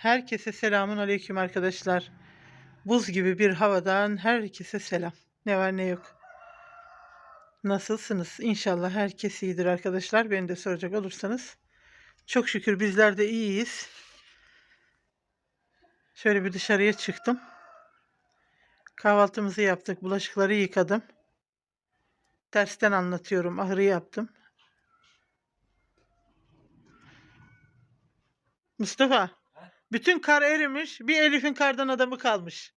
Herkese selamun aleyküm arkadaşlar. Buz gibi bir havadan herkese selam. Ne var ne yok. Nasılsınız? İnşallah herkes iyidir arkadaşlar. Beni de soracak olursanız. Çok şükür bizler de iyiyiz. Şöyle bir dışarıya çıktım. Kahvaltımızı yaptık. Bulaşıkları yıkadım. Tersten anlatıyorum. Ahırı yaptım. Mustafa. Bütün kar erimiş. Bir Elif'in kardan adamı kalmış.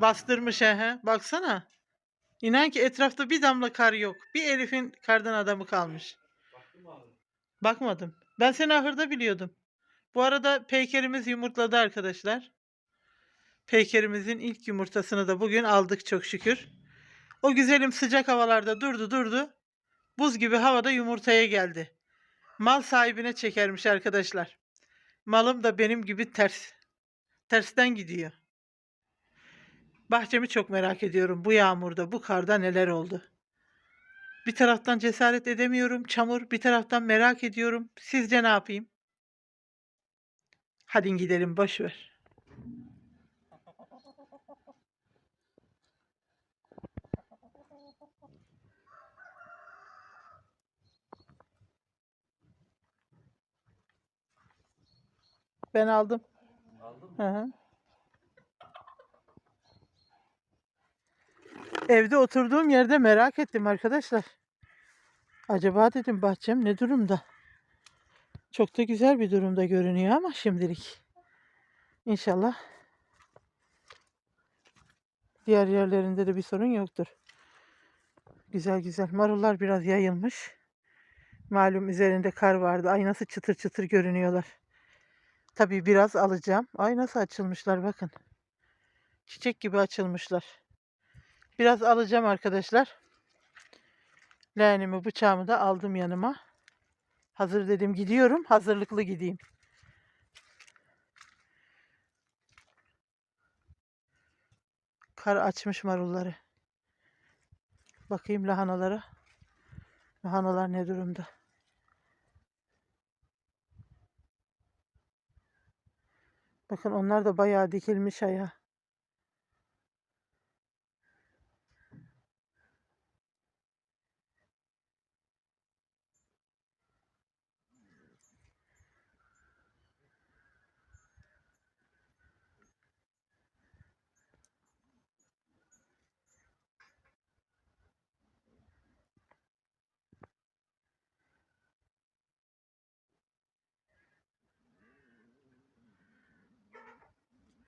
Bastırmış he. Baksana. İnan ki etrafta bir damla kar yok. Bir Elif'in kardan adamı kalmış. Bakmadım. Ben seni ahırda biliyordum. Bu arada peykerimiz yumurtladı arkadaşlar. Peykerimizin ilk yumurtasını da bugün aldık çok şükür. O güzelim sıcak havalarda durdu durdu. Buz gibi havada yumurtaya geldi. Mal sahibine çekermiş arkadaşlar. Malım da benim gibi ters. Tersten gidiyor. Bahçemi çok merak ediyorum. Bu yağmurda, bu karda neler oldu? Bir taraftan cesaret edemiyorum, çamur. Bir taraftan merak ediyorum. Sizce ne yapayım? Hadi gidelim, boş ver. Ben aldım. Aldın mı? Hı hı. Evde oturduğum yerde merak ettim arkadaşlar. Acaba dedim bahçem ne durumda? Çok da güzel bir durumda görünüyor ama şimdilik. İnşallah diğer yerlerinde de bir sorun yoktur. Güzel güzel. Marullar biraz yayılmış. Malum üzerinde kar vardı. Ay nasıl çıtır çıtır görünüyorlar. Tabii biraz alacağım. Ay nasıl açılmışlar bakın. Çiçek gibi açılmışlar. Biraz alacağım arkadaşlar. Leğenimi bıçağımı da aldım yanıma. Hazır dedim gidiyorum. Hazırlıklı gideyim. Kar açmış marulları. Bakayım lahanalara. Lahanalar ne durumda? Bakın onlar da bayağı dikilmiş ayağa.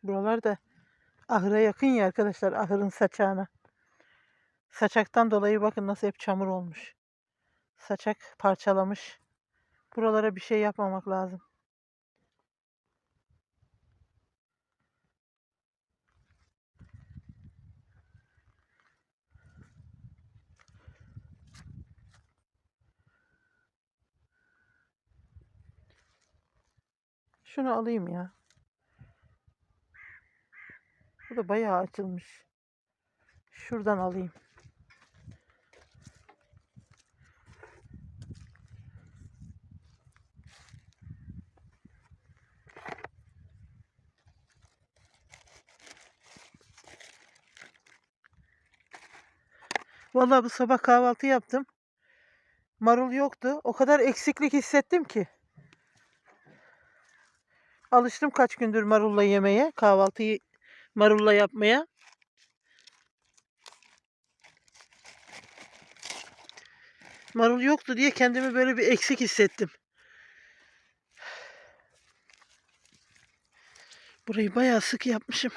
Buralar da ahıra yakın ya arkadaşlar. Ahırın saçağına. Saçaktan dolayı bakın nasıl hep çamur olmuş. Saçak parçalamış. Buralara bir şey yapmamak lazım. Şunu alayım ya. Bu da bayağı açılmış. Şuradan alayım. Vallahi bu sabah kahvaltı yaptım. Marul yoktu. O kadar eksiklik hissettim ki. Alıştım kaç gündür marulla yemeye, kahvaltıyı marulla yapmaya. Marul yoktu diye kendimi böyle bir eksik hissettim. Burayı bayağı sık yapmışım.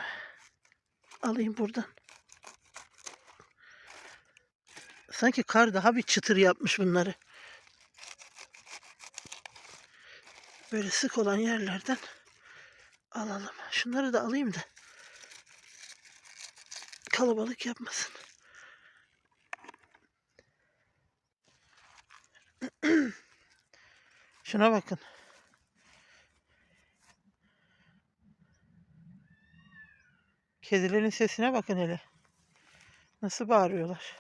Alayım buradan. Sanki kar daha bir çıtır yapmış bunları. Böyle sık olan yerlerden alalım. Şunları da alayım da kalabalık yapmasın. Şuna bakın. Kedilerin sesine bakın hele. Nasıl bağırıyorlar.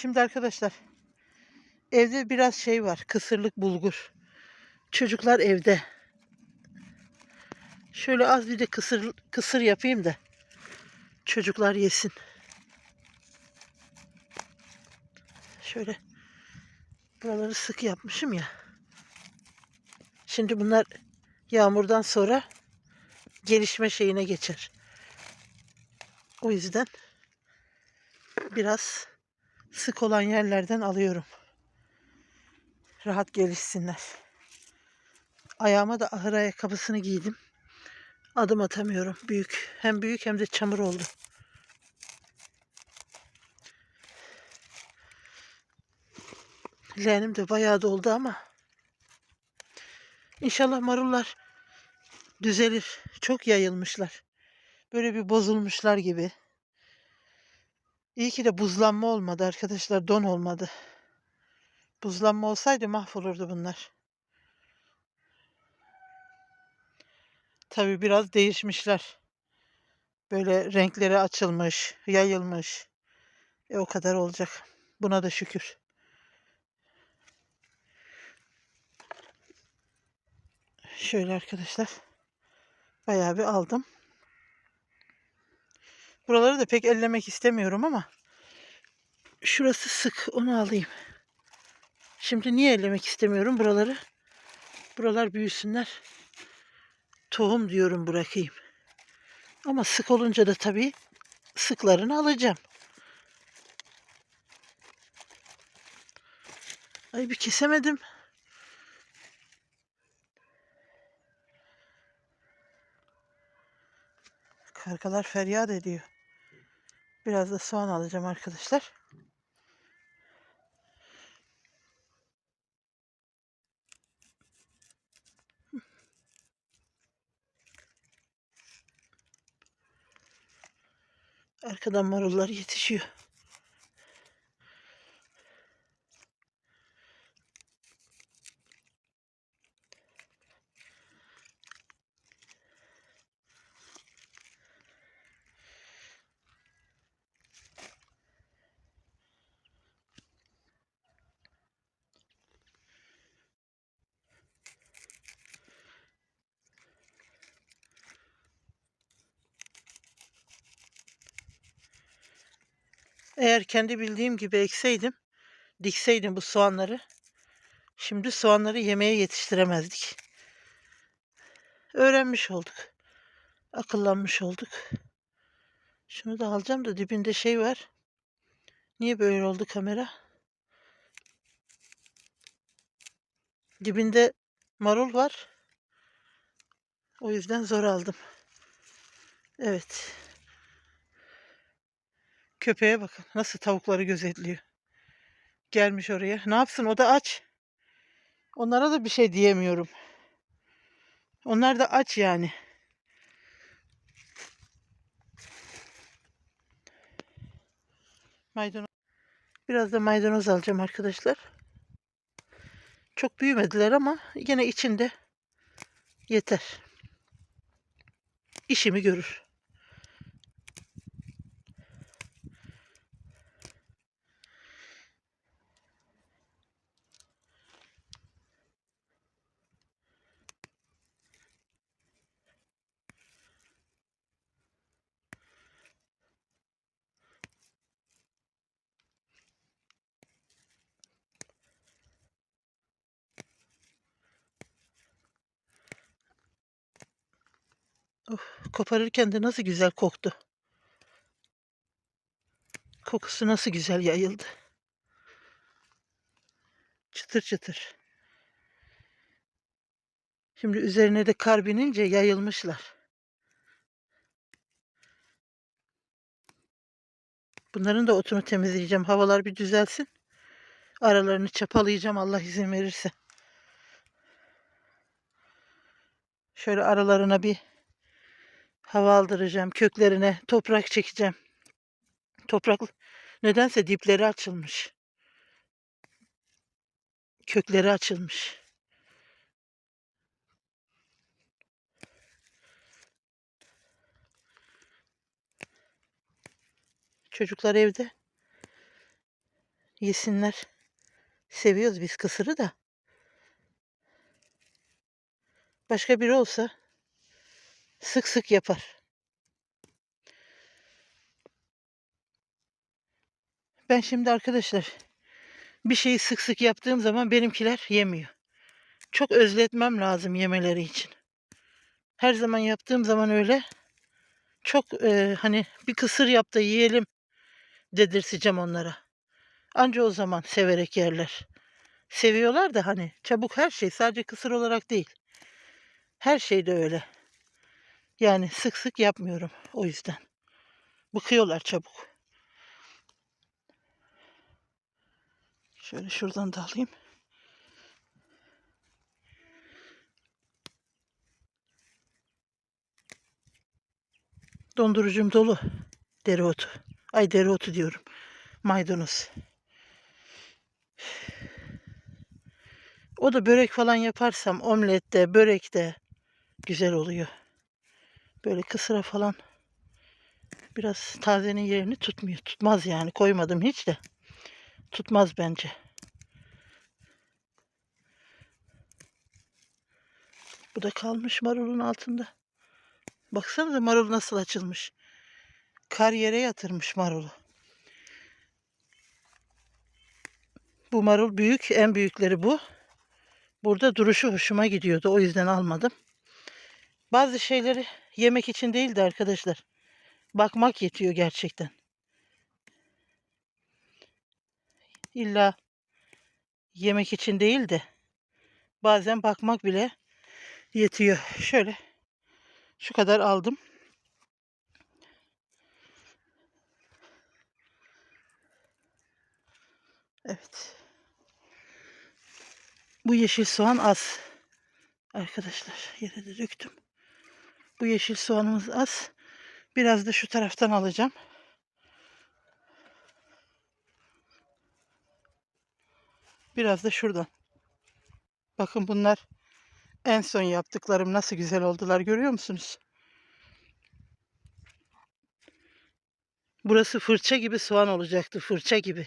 Şimdi arkadaşlar evde biraz şey var. Kısırlık bulgur. Çocuklar evde. Şöyle az bir de kısır, kısır yapayım da çocuklar yesin. Şöyle buraları sık yapmışım ya. Şimdi bunlar yağmurdan sonra gelişme şeyine geçer. O yüzden biraz sık olan yerlerden alıyorum. Rahat gelişsinler. Ayağıma da ahır ayakkabısını giydim. Adım atamıyorum. Büyük. Hem büyük hem de çamur oldu. Leğenim de bayağı doldu ama İnşallah marullar düzelir. Çok yayılmışlar. Böyle bir bozulmuşlar gibi. İyi ki de buzlanma olmadı arkadaşlar. Don olmadı. Buzlanma olsaydı mahvolurdu bunlar. Tabi biraz değişmişler. Böyle renkleri açılmış, yayılmış. E o kadar olacak. Buna da şükür. Şöyle arkadaşlar. Bayağı bir aldım. Buraları da pek ellemek istemiyorum ama şurası sık. Onu alayım. Şimdi niye ellemek istemiyorum buraları? Buralar büyüsünler. Tohum diyorum bırakayım. Ama sık olunca da tabii sıklarını alacağım. Ay bir kesemedim. Kargalar feryat ediyor. Biraz da soğan alacağım arkadaşlar. Arkadan marullar yetişiyor. Eğer kendi bildiğim gibi ekseydim, dikseydim bu soğanları, şimdi soğanları yemeğe yetiştiremezdik. Öğrenmiş olduk. Akıllanmış olduk. Şunu da alacağım da dibinde şey var. Niye böyle oldu kamera? Dibinde marul var. O yüzden zor aldım. Evet. Köpeğe bakın nasıl tavukları gözetliyor. Gelmiş oraya. Ne yapsın o da aç. Onlara da bir şey diyemiyorum. Onlar da aç yani. Maydanoz. Biraz da maydanoz alacağım arkadaşlar. Çok büyümediler ama yine içinde yeter. İşimi görür. Of, koparırken de nasıl güzel koktu. Kokusu nasıl güzel yayıldı. Çıtır çıtır. Şimdi üzerine de kar binince yayılmışlar. Bunların da otunu temizleyeceğim. Havalar bir düzelsin. Aralarını çapalayacağım Allah izin verirse. Şöyle aralarına bir hava aldıracağım. Köklerine toprak çekeceğim. Toprak nedense dipleri açılmış. Kökleri açılmış. Çocuklar evde. Yesinler. Seviyoruz biz kısırı da. Başka biri olsa sık sık yapar. Ben şimdi arkadaşlar bir şeyi sık sık yaptığım zaman benimkiler yemiyor. Çok özletmem lazım yemeleri için. Her zaman yaptığım zaman öyle çok e, hani bir kısır yap da yiyelim dedirteceğim onlara. Anca o zaman severek yerler. Seviyorlar da hani çabuk her şey sadece kısır olarak değil. Her şey de öyle. Yani sık sık yapmıyorum o yüzden. Bıkıyorlar çabuk. Şöyle şuradan da alayım. Dondurucum dolu. Dereotu. Ay dereotu diyorum. Maydanoz. O da börek falan yaparsam omlette, börekte güzel oluyor. Böyle kısıra falan biraz tazenin yerini tutmuyor. Tutmaz yani. Koymadım hiç de. Tutmaz bence. Bu da kalmış marulun altında. Baksanıza marul nasıl açılmış. Kar yere yatırmış marulu. Bu marul büyük. En büyükleri bu. Burada duruşu hoşuma gidiyordu. O yüzden almadım. Bazı şeyleri yemek için değil de arkadaşlar. Bakmak yetiyor gerçekten. İlla yemek için değil de bazen bakmak bile yetiyor. Şöyle şu kadar aldım. Evet. Bu yeşil soğan az. Arkadaşlar yere de döktüm. Bu yeşil soğanımız az. Biraz da şu taraftan alacağım. Biraz da şuradan. Bakın bunlar en son yaptıklarım nasıl güzel oldular görüyor musunuz? Burası fırça gibi soğan olacaktı fırça gibi.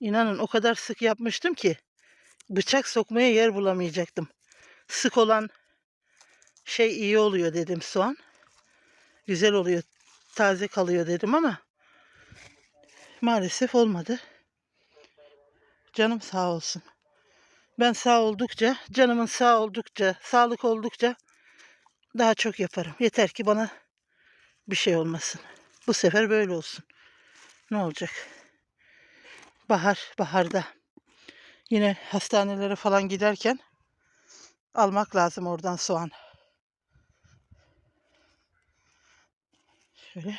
İnanın o kadar sık yapmıştım ki bıçak sokmaya yer bulamayacaktım. Sık olan şey iyi oluyor dedim soğan. Güzel oluyor. Taze kalıyor dedim ama maalesef olmadı. Canım sağ olsun. Ben sağ oldukça, canımın sağ oldukça, sağlık oldukça daha çok yaparım. Yeter ki bana bir şey olmasın. Bu sefer böyle olsun. Ne olacak? Bahar, baharda. Yine hastanelere falan giderken almak lazım oradan soğan. Şöyle.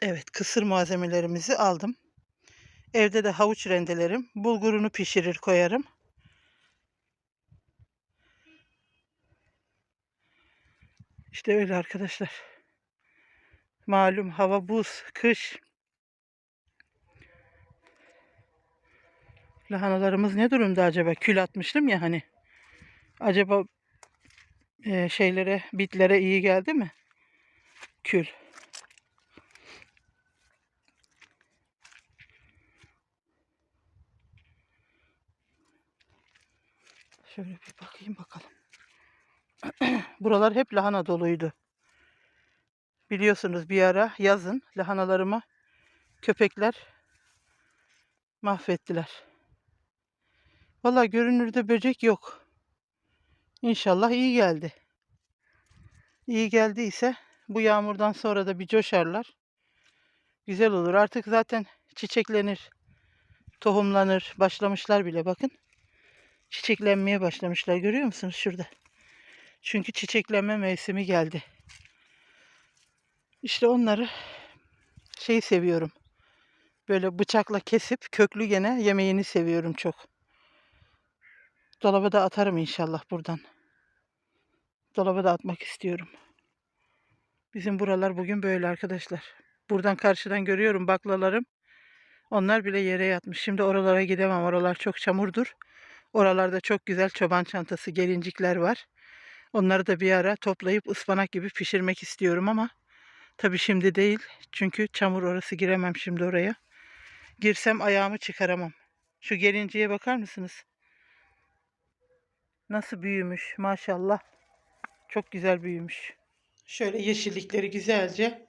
Evet, kısır malzemelerimizi aldım. Evde de havuç rendelerim. Bulgurunu pişirir koyarım. İşte öyle arkadaşlar. Malum hava buz, kış. Lahanalarımız ne durumda acaba? Kül atmıştım ya hani. Acaba e, şeylere, bitlere iyi geldi mi? Kül. Şöyle bir bakayım bakalım. Buralar hep lahana doluydu. Biliyorsunuz bir ara yazın lahanalarımı köpekler mahvettiler. Valla görünürde böcek yok. İnşallah iyi geldi. İyi geldiyse bu yağmurdan sonra da bir coşarlar. Güzel olur. Artık zaten çiçeklenir, tohumlanır. Başlamışlar bile bakın. Çiçeklenmeye başlamışlar. Görüyor musunuz şurada? Çünkü çiçeklenme mevsimi geldi. İşte onları şeyi seviyorum. Böyle bıçakla kesip köklü gene yemeğini seviyorum çok. Dolaba da atarım inşallah buradan. Dolaba da atmak istiyorum. Bizim buralar bugün böyle arkadaşlar. Buradan karşıdan görüyorum baklalarım. Onlar bile yere yatmış. Şimdi oralara gidemem. Oralar çok çamurdur. Oralarda çok güzel çoban çantası gelincikler var. Onları da bir ara toplayıp ıspanak gibi pişirmek istiyorum ama tabii şimdi değil. Çünkü çamur orası giremem şimdi oraya. Girsem ayağımı çıkaramam. Şu gelinceye bakar mısınız? Nasıl büyümüş maşallah. Çok güzel büyümüş. Şöyle yeşillikleri güzelce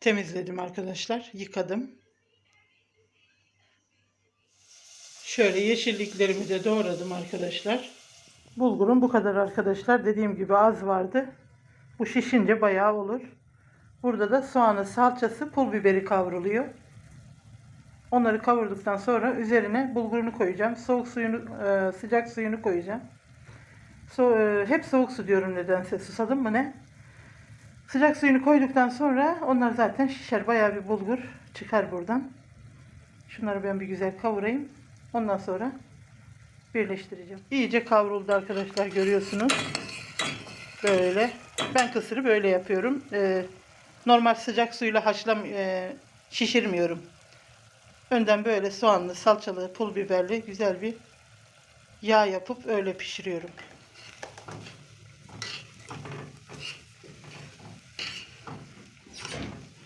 temizledim arkadaşlar. Yıkadım. Şöyle yeşilliklerimi de doğradım arkadaşlar. Bulgurum bu kadar arkadaşlar. Dediğim gibi az vardı. Bu şişince bayağı olur. Burada da soğanı, salçası, pul biberi kavruluyor. Onları kavurduktan sonra üzerine bulgurunu koyacağım. Soğuk suyunu, e, sıcak suyunu koyacağım. So, e, hep soğuk su diyorum nedense. Susadım mı ne? Sıcak suyunu koyduktan sonra onlar zaten şişer. Bayağı bir bulgur çıkar buradan. Şunları ben bir güzel kavurayım. Ondan sonra birleştireceğim. İyice kavruldu arkadaşlar görüyorsunuz. Böyle. Ben kısırı böyle yapıyorum. Ee, normal sıcak suyla haşlam e, şişirmiyorum. Önden böyle soğanlı, salçalı, pul biberli güzel bir yağ yapıp öyle pişiriyorum.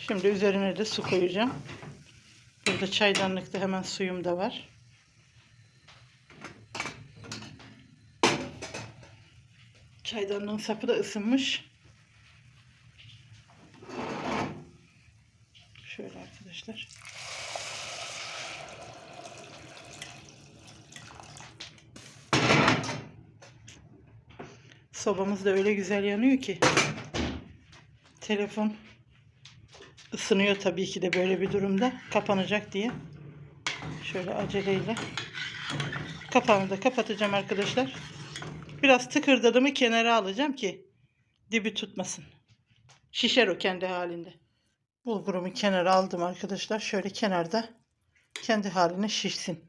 Şimdi üzerine de su koyacağım. Burada çaydanlıkta hemen suyum da var. Çaydanlığın sapı da ısınmış. Şöyle arkadaşlar. Sobamız da öyle güzel yanıyor ki. Telefon ısınıyor tabii ki de böyle bir durumda. Kapanacak diye. Şöyle aceleyle. Kapağını da kapatacağım arkadaşlar. Biraz tıkırdadı mı kenara alacağım ki dibi tutmasın. Şişer o kendi halinde. Bulgurumu kenara aldım arkadaşlar. Şöyle kenarda kendi haline şişsin.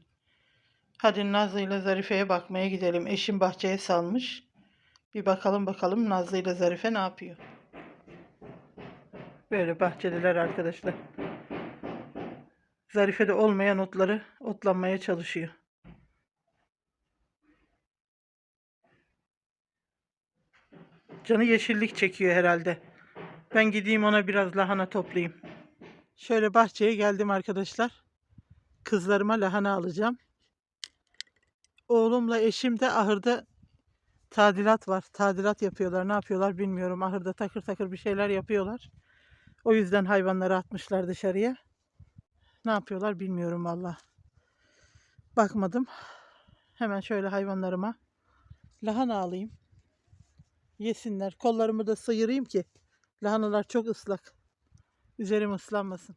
Hadi Nazlı ile Zarife'ye bakmaya gidelim. Eşim bahçeye salmış. Bir bakalım bakalım Nazlı ile Zarife ne yapıyor. Böyle bahçeliler arkadaşlar. Zarife'de olmayan otları otlanmaya çalışıyor. Canı yeşillik çekiyor herhalde. Ben gideyim ona biraz lahana toplayayım. Şöyle bahçeye geldim arkadaşlar. Kızlarıma lahana alacağım. Oğlumla eşim de ahırda tadilat var. Tadilat yapıyorlar. Ne yapıyorlar bilmiyorum. Ahırda takır takır bir şeyler yapıyorlar. O yüzden hayvanları atmışlar dışarıya. Ne yapıyorlar bilmiyorum valla. Bakmadım. Hemen şöyle hayvanlarıma lahana alayım. Yesinler. Kollarımı da sıyırayım ki lahanalar çok ıslak. Üzerim ıslanmasın.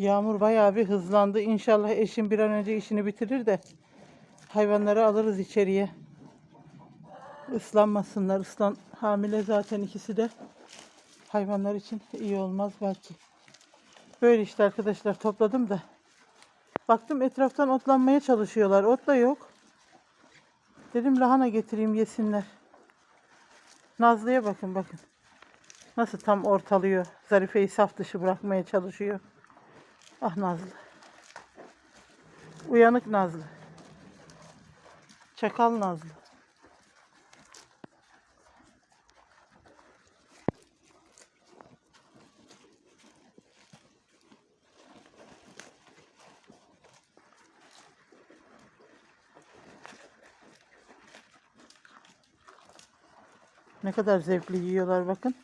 Yağmur bayağı bir hızlandı. İnşallah eşim bir an önce işini bitirir de hayvanları alırız içeriye. Islanmasınlar. Islan hamile zaten ikisi de. Hayvanlar için iyi olmaz belki. Böyle işte arkadaşlar topladım da. Baktım etraftan otlanmaya çalışıyorlar. Ot da yok. Dedim lahana getireyim yesinler. Nazlı'ya bakın bakın. Nasıl tam ortalıyor. Zarife'yi saf dışı bırakmaya çalışıyor. Ah Nazlı. Uyanık Nazlı. Çakal Nazlı. Ne kadar zevkli yiyorlar bakın.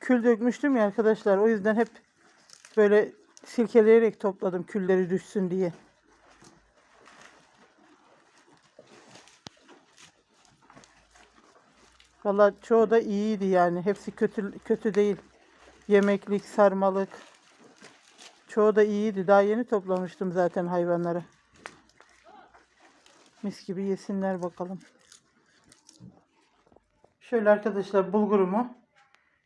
Kül dökmüştüm ya arkadaşlar. O yüzden hep böyle silkeleyerek topladım külleri düşsün diye. Valla çoğu da iyiydi yani. Hepsi kötü kötü değil. Yemeklik, sarmalık. Çoğu da iyiydi. Daha yeni toplamıştım zaten hayvanları. Mis gibi yesinler bakalım. Şöyle arkadaşlar bulgurumu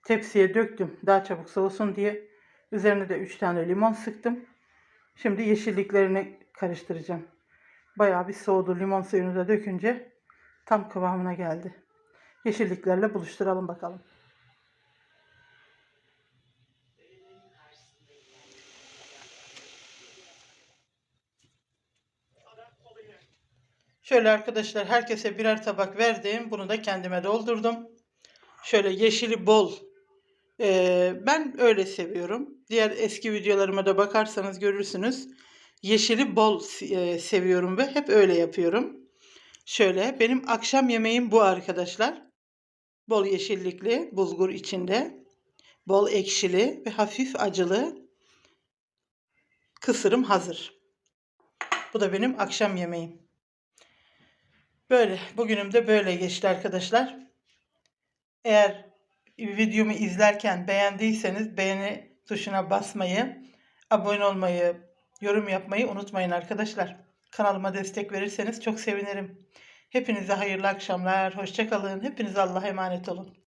tepsiye döktüm. Daha çabuk soğusun diye. Üzerine de 3 tane limon sıktım. Şimdi yeşilliklerini karıştıracağım. Bayağı bir soğudu. Limon suyunu da dökünce tam kıvamına geldi. Yeşilliklerle buluşturalım bakalım. Şöyle arkadaşlar herkese birer tabak verdim. Bunu da kendime doldurdum. Şöyle yeşili bol. Ee, ben öyle seviyorum. Diğer eski videolarıma da bakarsanız görürsünüz. Yeşili bol e, seviyorum ve hep öyle yapıyorum. Şöyle benim akşam yemeğim bu arkadaşlar. Bol yeşillikli, bulgur içinde. Bol ekşili ve hafif acılı kısırım hazır. Bu da benim akşam yemeğim. Böyle. Bugünüm de böyle geçti arkadaşlar. Eğer videomu izlerken beğendiyseniz beğeni tuşuna basmayı, abone olmayı, yorum yapmayı unutmayın arkadaşlar. Kanalıma destek verirseniz çok sevinirim. Hepinize hayırlı akşamlar. Hoşçakalın. Hepiniz Allah'a emanet olun.